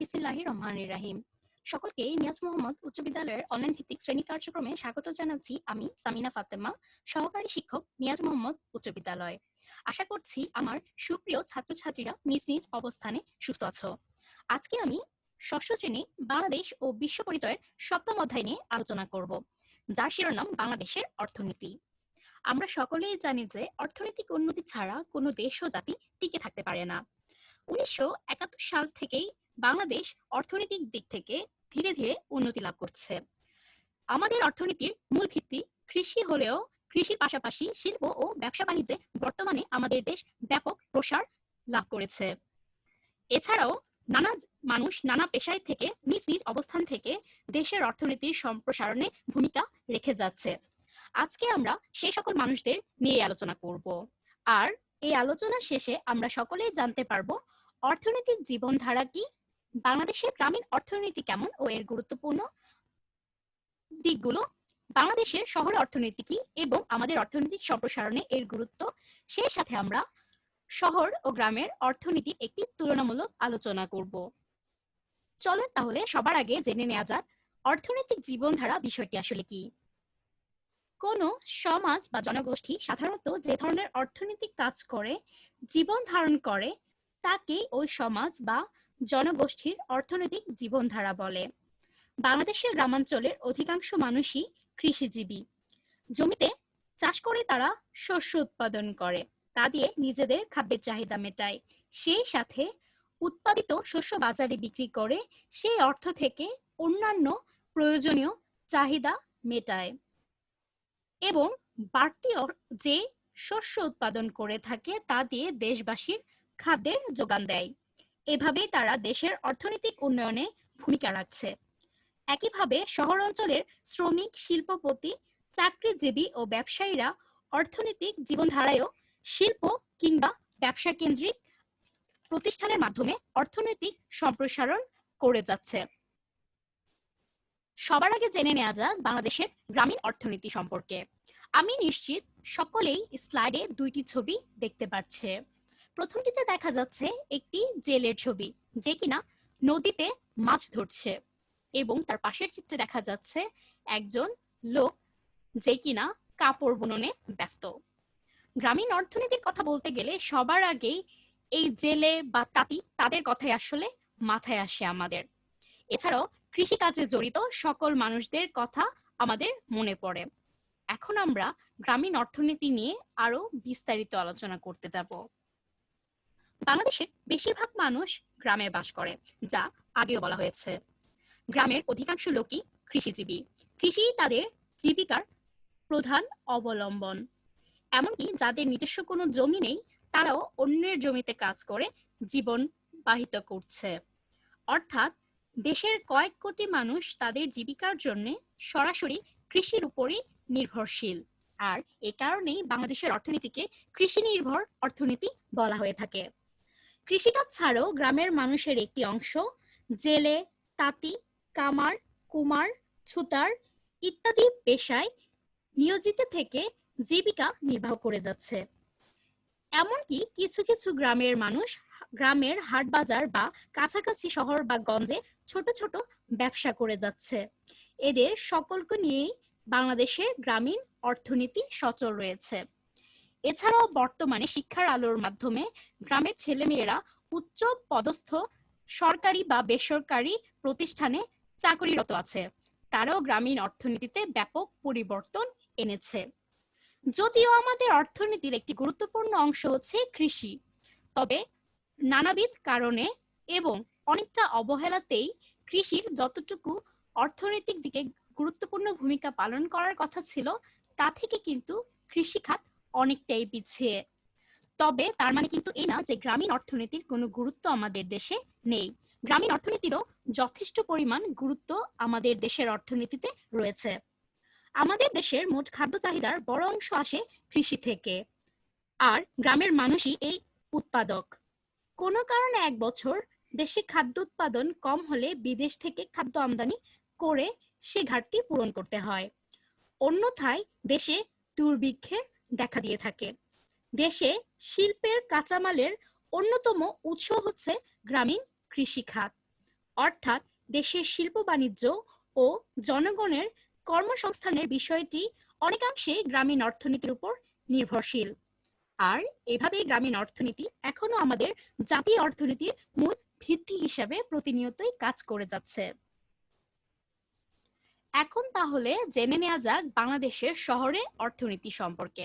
বিসমিল্লাহির রহমানির রাহিম সকলকে নিয়াজ মোহাম্মদ উচ্চ বিদ্যালয়ের অনলাইন ভিত্তিক শ্রেণি কার্যক্রমে স্বাগত জানাচ্ছি আমি সামিনা ফাতেমা, সহকারী শিক্ষক নিয়াজ মোহাম্মদ উচ্চ বিদ্যালয়। আশা করছি আমার সুপ্রিয় ছাত্রছাত্রীরা নিজ নিজ অবস্থানে সুস্থ আছো। আজকে আমি ষষ্ঠ শ্রেণি বাংলাদেশ ও বিশ্ব পরিচয়ের সপ্তম অধ্যায় নিয়ে আলোচনা করব, যার শিরোনাম বাংলাদেশের অর্থনীতি। আমরা সকলেই জানি যে অর্থনৈতিক উন্নতি ছাড়া কোনো দেশ ও জাতি টিকে থাকতে পারে না। উনিশশো একাত্তর সাল থেকেই বাংলাদেশ অর্থনৈতিক দিক থেকে ধীরে ধীরে উন্নতি লাভ করছে। আমাদের অর্থনীতির মূল ভিত্তি কৃষি হলেও কৃষির পাশাপাশি শিল্প ও ব্যবসা বাণিজ্যে বর্তমানে আমাদের দেশ ব্যাপক প্রসার লাভ করেছে। এছাড়াও নানা মানুষ নানা পেশায় থেকে নিজ নিজ অবস্থান থেকে দেশের অর্থনীতির সম্প্রসারণে ভূমিকা রেখে যাচ্ছে। আজকে আমরা সেই সকল মানুষদের নিয়ে আলোচনা করব। আর এই আলোচনা শেষে আমরা সকলেই জানতে পারব, অর্থনৈতিক জীবনধারা কি বাংলাদেশের গ্রামীণ অর্থনীতি কেমন ও এর গুরুত্বপূর্ণ দিকগুলো? বাংলাদেশের শহর অর্থনীতি কি এবং আমাদের অর্থনৈতিক সম্প্রসারণে এর গুরুত্ব? সেই সাথে আমরা শহর ও গ্রামের অর্থনীতির একটি তুলনামূলক আলোচনা করব। চলো তাহলে সবার আগে জেনে নেওয়া যাক, অর্থনৈতিক জীবনধারা বিষয়টি আসলে কি? কোনো সমাজ বা জনগোষ্ঠী সাধারণত যে ধরনের অর্থনৈতিক কাজ করে, জীবন ধারণ করে তাকে ওই সমাজ বা জনগোষ্ঠীর অর্থনৈতিক জীবনধারা বলে। বাংলাদেশের গ্রামাঞ্চলের অধিকাংশ মানুষই কৃষিজীবী। জমিতে চাষ করে তারা শস্য উৎপাদন করে, তা দিয়ে নিজেদের খাদ্যের চাহিদা মেটায়। সেই সাথে উৎপাদিত শস্য বাজারে বিক্রি করে, সেই অর্থ থেকে অন্যান্য প্রয়োজনীয় চাহিদা মেটায়। এবং বাড়তি যে শস্য উৎপাদন করে থাকে, তা দিয়ে দেশবাসীর খাদ্যের যোগান দেয়। এভাবেই তারা দেশের অর্থনৈতিক উন্নয়নে ভূমিকা রাখছে। একইভাবে শহর অঞ্চলের শ্রমিক, শিল্পপতি, চাকরিজীবী ও ব্যবসায়ীরা অর্থনৈতিক জীবনধারায়ও শিল্প কিংবা ব্যবসা কেন্দ্রিক প্রতিষ্ঠানের মাধ্যমে অর্থনৈতিক সম্প্রসারণ করে যাচ্ছে। সবার আগে জেনে নেওয়া যাক বাংলাদেশের গ্রামীণ অর্থনীতি সম্পর্কে। আমি নিশ্চিত সকলেই স্লাইডে দুইটি ছবি দেখতে পাচ্ছে। প্রথমটিতে দেখা যাচ্ছে একটি জেলের ছবি, যে কিনা নদীতে মাছ ধরছে এবং তার পাশের চিত্রে দেখা যাচ্ছে একজন লোক, যে কিনা কাপড় বুননে ব্যস্ত। গ্রামীণ অর্থনীতির কথা বলতে গেলে সবার আগেই এই জেলে বা তাঁতি তাদের কথাই আসলে মাথায় আসে আমাদের। এছাড়াও কৃষিকাজে জড়িত সকল মানুষদের কথা আমাদের মনে পড়ে। এখন আমরা গ্রামীণ অর্থনীতি নিয়ে আরও বিস্তারিত আলোচনা করতে যাব। বাংলাদেশের বেশিরভাগ মানুষ গ্রামে বাস করে, যা আগেও বলা হয়েছে। গ্রামের অধিকাংশ লোকই কৃষিজীবী। কৃষি তাদের জীবিকার প্রধান অবলম্বন। এমনকি যাদের নিজস্ব কোনো জমি নেই, তারাও অন্যের জমিতে কাজ করে জীবন বাহিত করছে। অর্থাৎ দেশের কয়েক কোটি মানুষ তাদের জীবিকার জন্য সরাসরি কৃষির উপরই নির্ভরশীল। আর এ কারণেই বাংলাদেশের অর্থনীতিকে কৃষি নির্ভর অর্থনীতি বলা হয়ে থাকে। কৃষিকাজ ছাড়াও গ্রামের মানুষের একটি অংশ, জেলে, তাঁতি, কামার, কুমার, ছুতার ইত্যাদি পেশায় নিয়োজিত থেকে জীবিকা নির্বাহ করে যাচ্ছে। এমনকি কিছু কিছু গ্রামের মানুষ গ্রামের হাট বাজার বা কাছাকাছি শহর বা গঞ্জে ছোট ছোট ব্যবসা করে যাচ্ছে। এদের সকলকে নিয়েই বাংলাদেশের গ্রামীণ অর্থনীতি সচল রয়েছে। এছাড়াও বর্তমানে শিক্ষার আলোর মাধ্যমে গ্রামের ছেলেমেয়েরা উচ্চ পদস্থ সরকারি বা বেসরকারি প্রতিষ্ঠানে চাকরিরত আছে। তারাও গ্রামীণ অর্থনীতিতে ব্যাপক পরিবর্তন এনেছে। যদিও আমাদের অর্থনীতির একটি গুরুত্বপূর্ণ অংশ হচ্ছে কৃষি, তবে নানাবিধ কারণে এবং অনেকটা অবহেলাতেই কৃষির যতটুকু অর্থনৈতিক দিকে গুরুত্বপূর্ণ ভূমিকা পালন করার কথা ছিল, তা থেকে কিন্তু কৃষিখাত অনেকটাই পিছিয়ে। তবে তার মানে কিন্তু এই না যে গ্রামীণ অর্থনীতির কোনো গুরুত্ব আমাদের দেশে নেই। গ্রামীণ অর্থনীতিরও যথেষ্ট পরিমাণ গুরুত্ব আমাদের দেশের অর্থনীতিতে রয়েছে। আমাদের দেশের মোট খাদ্য চাহিদার বড় অংশ আসে কৃষি থেকে। আর গ্রামের মানুষই এই উৎপাদক। কোনো কারণে এক বছর দেশে খাদ্য উৎপাদন কম হলে বিদেশ থেকে খাদ্য আমদানি করে সে ঘাটতি পূরণ করতে হয়। অন্যথায় দেশে দুর্ভিক্ষের দেখা দিয়ে থাকে। দেশে শিল্পের কাঁচামালের অন্যতম উৎস হচ্ছে গ্রামীণ কৃষি খাত অর্থাৎ দেশের শিল্প বাণিজ্য ও জনগণের কর্মসংস্থানের বিষয়টি অনেকাংশে গ্রামীণ অর্থনীতির উপর নির্ভরশীল। আর এভাবেই গ্রামীণ অর্থনীতি এখনও আমাদের জাতীয় অর্থনীতির মূল ভিত্তি হিসাবে প্রতিনিয়তই কাজ করে যাচ্ছে। এখন তাহলে জেনে নেওয়া যাক বাংলাদেশের শহরে অর্থনীতি সম্পর্কে।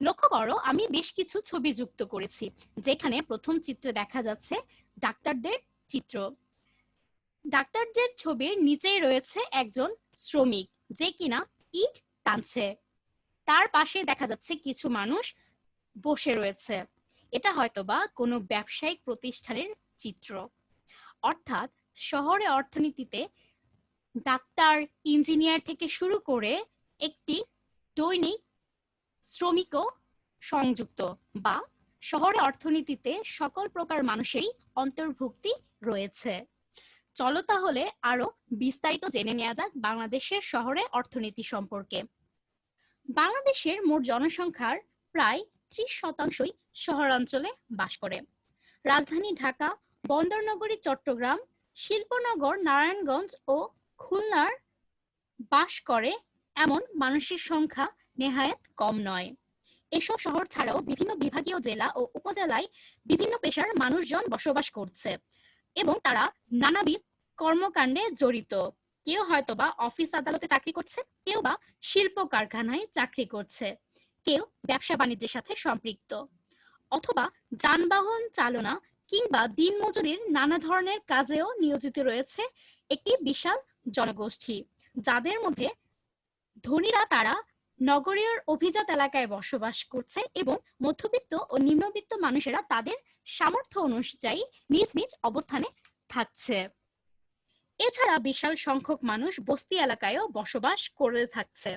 লক্ষ্য করো, আমি বেশ কিছু ছবি যুক্ত করেছি, যেখানে প্রথম চিত্রে দেখা যাচ্ছে ডাক্তারদের চিত্র। ডাক্তারদের ছবির নিচেই রয়েছে একজন শ্রমিক, যে কিনা ইট টানছে। তার পাশে দেখা যাচ্ছে কিছু মানুষ বসে রয়েছে। এটা হয়তোবা কোনো ব্যবসায়িক প্রতিষ্ঠানের চিত্র। অর্থাৎ শহরে অর্থনীতিতে ডাক্তার, ইঞ্জিনিয়ার থেকে শুরু করে একটি দৈনিক শ্রমিকও সংযুক্ত বা শহরে অর্থনীতিতে সকল প্রকার মানুষেরই অন্তর্ভুক্তি রয়েছে। চলো তাহলে আরও বিস্তারিত জেনে নেওয়া যাক বাংলাদেশের শহরে অর্থনীতি সম্পর্কে। বাংলাদেশের মোট জনসংখ্যার প্রায় ত্রিশ শতাংশই শহরাঞ্চলে বাস করে। রাজধানী ঢাকা, বন্দরনগরী, চট্টগ্রাম, শিল্পনগর, নারায়ণগঞ্জ ও খুলনার বাস করে এমন মানুষের সংখ্যা নেহায়েত কম নয়। এসব শহর ছাড়াও বিভিন্ন বিভাগীয় জেলা ও উপজেলায় বিভিন্ন পেশার মানুষজন বসবাস করছে এবং তারা নানাবিধ কর্মকাণ্ডে জড়িত। কেউ হয়তোবা অফিস আদালতে চাকরি করছে, কেউ বা শিল্প কারখানায় চাকরি করছে, কেউ ব্যবসা বাণিজ্যের সাথে সম্পৃক্ত। অথবা যানবাহন চালনা কিংবা দিনমজুরির নানা ধরনের কাজেও নিয়োজিত রয়েছে একটি বিশাল জনগোষ্ঠী, যাদের মধ্যে ধনীরা তারা নগরীয় অভিজাত এলাকায় বসবাস করছে এবং মধ্যবিত্ত ও নিম্নবিত্ত মানুষেরা তাদের সামর্থ্য অনুযায়ী নিজ নিজ অবস্থানে থাকছে। এছাড়া বিশাল সংখ্যক মানুষ বস্তি এলাকায়ও বসবাস করে থাকছে।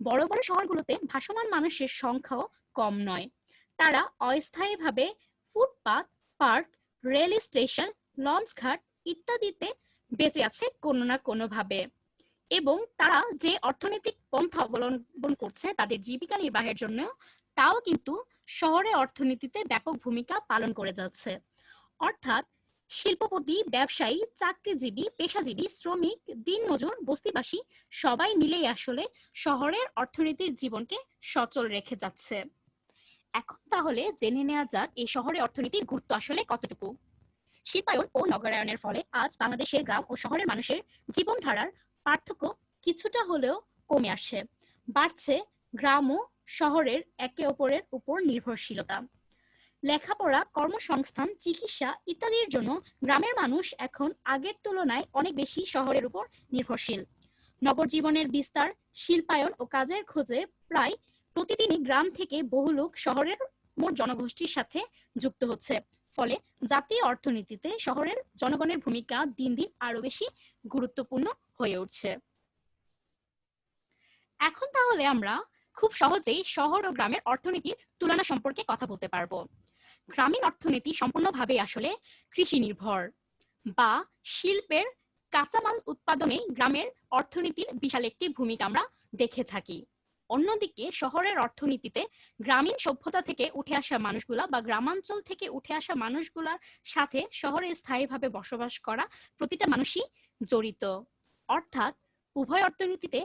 বড় বড় শহরগুলোতে ভাসমান মানুষের সংখ্যাও কম নয়। তারা অস্থায়ীভাবে footpath park, rail station, launch ঘাট ইত্যাদিতে বেঁচে আছে কোনো না কোনো ভাবে এবং তারা যে অর্থনৈতিক পন্থা অবলম্বন করছে তাদের জীবিকা নির্বাহের জন্য, তাও কিন্তু শহরে অর্থনীতিতে ব্যাপক ভূমিকা পালন করে যাচ্ছে। অর্থাৎ শিল্পপতি, ব্যবসায়ী, চাকরিজীবী, পেশাজীবী, শ্রমিক, দিনমজুর, বস্তিবাসী সবাই মিলেই আসলে শহরের অর্থনীতির জীবনকে সচল রেখে যাচ্ছে। এখন তাহলে জেনে নেওয়া যাক এই শহরে অর্থনীতির গুরুত্ব আসলে কতটুকু। শিল্পায়ন ও নগরায়নের ফলে আজ বাংলাদেশের গ্রাম ও শহরের মানুষের জীবনধারার পার্থক্য কিছুটা হলেও কমে আসছে। বাড়ছে গ্রাম ও শহরের একে অপরের উপর নির্ভরশীলতা। লেখাপড়া, কর্মসংস্থান, চিকিৎসা ইত্যাদির জন্য গ্রামের মানুষ এখন আগের তুলনায় অনেক বেশি শহরের উপর নির্ভরশীল। নগর জীবনের বিস্তার, শিল্পায়ন ও কাজের খোঁজে প্রায় প্রতিদিনই গ্রাম থেকে বহু লোক শহরের মোট জনগোষ্ঠীর সাথে যুক্ত হচ্ছে। ফলে জাতীয় অর্থনীতিতে শহরের জনগণের ভূমিকা দিন দিন আরও বেশি গুরুত্বপূর্ণ হয়ে উঠছে। এখন তাহলে আমরা খুব সহজেই শহর ও গ্রামের অর্থনীতির তুলনা সম্পর্কে কথা বলতে পারব। গ্রামীণ অর্থনীতি সম্পূর্ণভাবে আসলে কৃষি নির্ভর বা শিল্পের কাঁচামাল উৎপাদনে গ্রামের অর্থনীতির বিশাল একটি ভূমিকা আমরা দেখে থাকি। অন্যদিকে শহরের অর্থনীতিতে গ্রামীণ সভ্যতা থেকে উঠে আসা মানুষগুলা বা গ্রামাঞ্চল থেকে উঠে আসা মানুষগুলার সাথে শহরে স্থায়ীভাবে বসবাস করা প্রতিটা মানুষই জড়িত। অর্থাৎ উভয় অর্থনীতিতে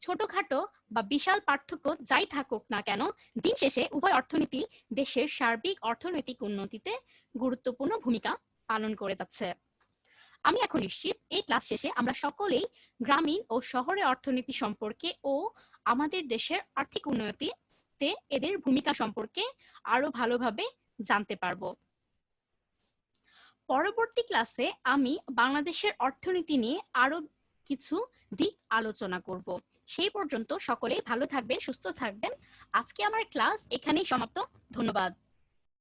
ছোটখাটো বা বিশাল পার্থক্য যাই থাকুক না কেন, দিন শেষে উভয় অর্থনীতি দেশের সার্বিক অর্থনৈতিক উন্নতিতে গুরুত্বপূর্ণ ভূমিকা পালন করে যাচ্ছে। আমি এখন নিশ্চিত, এই ক্লাস শেষে আমরা সকলেই গ্রামীণ ও শহরে অর্থনীতি সম্পর্কে ও আমাদের দেশের আর্থিক উন্নতিতে এদের ভূমিকা সম্পর্কে আরও ভালোভাবে জানতে পারব। পরবর্তী ক্লাসে আমি বাংলাদেশের অর্থনীতি নিয়ে আরও কিছু দিক আলোচনা করব। সেই পর্যন্ত সকলেই ভালো থাকবেন, সুস্থ থাকবেন। আজকে আমার ক্লাস এখানেই সমাপ্ত। ধন্যবাদ।